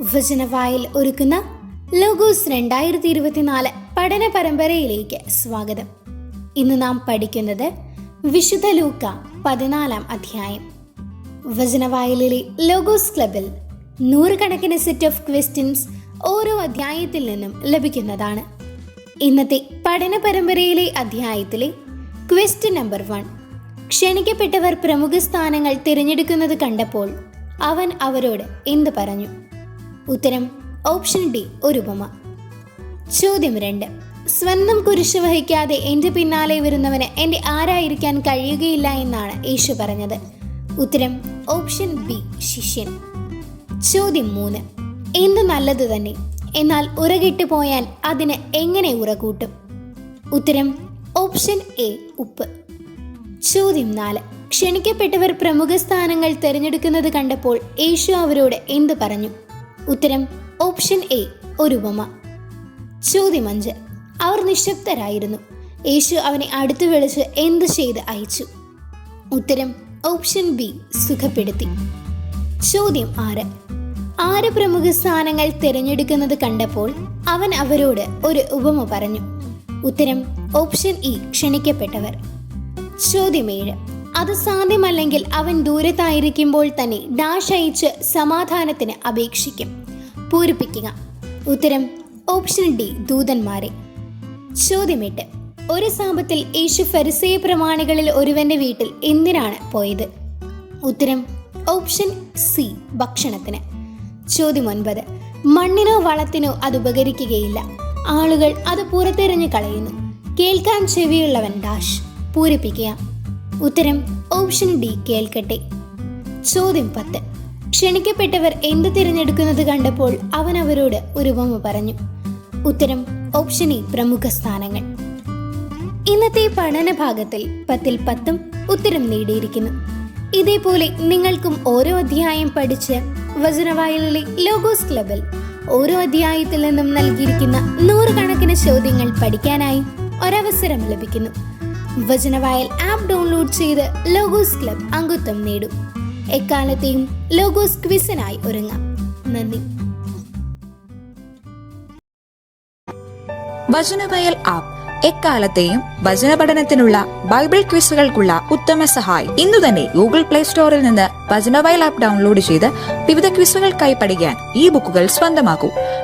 വചനവായിൽ ഒരുക്കുന്ന ലോഗോസ് രണ്ടായിരത്തി ഇരുപത്തിനാല് പഠന പരമ്പരയിലേക്ക് സ്വാഗതം. ഇന്ന് നാം പഠിക്കുന്നത് വിശുദ്ധ ലൂക്ക പതിനാലാം അധ്യായം. വചനവായലിലെ ലോഗോസ് ക്ലബിൽ നൂറുകണക്കിന് സെറ്റ് ഓഫ് ക്വസ്റ്റ്യൻസ് ഓരോ അധ്യായത്തിൽ നിന്നും ലഭിക്കുന്നതാണ്. ഇന്നത്തെ പഠന പരമ്പരയിലെ അധ്യായത്തിലെ ക്വസ്റ്റ്യൻ നമ്പർ വൺ ക്ഷണിക്കപ്പെട്ടവർ പ്രമുഖ സ്ഥാനങ്ങൾ തിരഞ്ഞെടുക്കുന്നത് കണ്ടപ്പോൾ അവൻ അവരോട് എന്ത് പറഞ്ഞു? ഉത്തരം ഓപ്ഷൻ ഡി ഒരു ഉപമ. ചോദ്യം രണ്ട്. സ്വന്തം കുരിശ് വഹിക്കാതെ എന്റെ പിന്നാലെ വരുന്നവന് എന്റെ ആരായിരിക്കാൻ കഴിയുകയില്ല എന്നാണ് യേശു പറഞ്ഞത്. ഉത്തരം ഓപ്ഷൻ ബി ശിഷ്യൻ. ചോദ്യം മൂന്ന്. എന്ത് നല്ലത് തന്നെ? എന്നാൽ ഉറകിട്ട് പോയാൽ അതിന് എങ്ങനെ ഉറകൂട്ടും ഉത്തരം ഓപ്ഷൻ എ ഉപ്പ്. ചോദ്യം നാല്. ക്ഷണിക്കപ്പെട്ടവർ പ്രമുഖ സ്ഥാനങ്ങൾ തിരഞ്ഞെടുക്കുന്നത് കണ്ടപ്പോൾ യേശു അവരോട് എന്ത് പറഞ്ഞു? ഉത്തരം ഓപ്ഷൻ എ ഒരു ഉപമ. ചോദ്യം അഞ്ച് അവർ നിശബ്ദരായിരുന്നു. യേശു അവനെ അടുത്തു വിളിച്ച് എന്ത് ചെയ്ത് അയച്ചു? ഉത്തരം ഓപ്ഷൻ ബി സുഖപ്പെടുത്തി. ചോദ്യം ആറ് ആറ് പ്രമുഖ സ്ഥാനങ്ങൾ തിരഞ്ഞെടുക്കുന്നത് കണ്ടപ്പോൾ അവൻ അവരോട് ഒരു ഉപമ പറഞ്ഞു. ഉത്തരം ഓപ്ഷൻ ഇ ക്ഷണിക്കപ്പെട്ടവർ. ചോദ്യം ഏഴ് അത് സാധ്യമല്ലെങ്കിൽ അവൻ ദൂരത്തായിരിക്കുമ്പോൾ തന്നെ ഡാഷ് അയച്ച് സമാധാനത്തിന് അപേക്ഷിക്കും. പൂരിപ്പിക്കുക. ഉത്തരം ഓപ്ഷൻ ഡി ദൂതന്മാരെ. ചോദ്യമെട്ട്. ഒരു സാപത്തിൽ യേശു ഫരിസേയ പ്രമാണികളിൽ ഒരുവന്റെ വീട്ടിൽ എന്തിനാണ് പോയത്? ഉത്തരം ഓപ്ഷൻ സി ഭക്ഷണത്തിന്. ചോദ്യം ഒൻപത്. മണ്ണിനോ വളത്തിനോ അത് ഉപകരിക്കുകയില്ല. ആളുകൾ അത് പുറത്തെറിഞ്ഞു കളയുന്നു. കേൾക്കാൻ ചെവിയുള്ളവൻ ഡാഷ്. പൂരിപ്പിക്കുക. ഉത്തരം ഓപ്ഷൻ ഡി കേൾക്കട്ടെ. ചോദ്യം പത്ത്. ക്ഷണിക്കപ്പെട്ടവർ എന്ത് തിരഞ്ഞെടുക്കുന്നത് കണ്ടപ്പോൾ അവൻ അവരോട് ഒരു ഉപമ പറഞ്ഞു. ഉത്തരം ഓപ്ഷൻ ഇ പ്രമുഖ സ്ഥാനങ്ങൾ. ഇന്നത്തെ പഠന ഭാഗത്തിൽ പത്തിൽ പത്തും ഉത്തരം നേടിയിരിക്കുന്നു. ഇതേപോലെ നിങ്ങൾക്കും ഓരോ അധ്യായം പഠിച്ച് വചനവായലിലെ ലോഗോസ് ക്ലബിൽ ഓരോ അധ്യായത്തിൽ നിന്നും നൽകിയിരിക്കുന്ന നൂറുകണക്കിന് ചോദ്യങ്ങൾ പഠിക്കാനായി ഒരവസരം ലഭിക്കുന്നു. വചനവായൽ ആപ്പ് ഡൗൺലോഡ് ചെയ്ത് ലോഗോസ് ക്ലബ് അംഗത്വം നേടും. എക്കാലത്തെയും ലോഗോസ് ക്വിസിനായി ഒരുങ്ങാം. നന്ദി. വചനവയൽ ആപ്പ് എക്കാലത്തെയും വചന പഠനത്തിനുള്ള ബൈബിൾ ക്വിസുകൾക്കുള്ള ഉത്തമ സഹായി. ഇന്നു തന്നെ ഗൂഗിൾ പ്ലേ സ്റ്റോറിൽ നിന്ന് വചനവയൽ ആപ്പ് ഡൗൺലോഡ് ചെയ്ത് വിവിധ ക്വിസുകൾക്കായി പഠിക്കാൻ ഈ ബുക്കുകൾ സ്വന്തമാക്കൂ.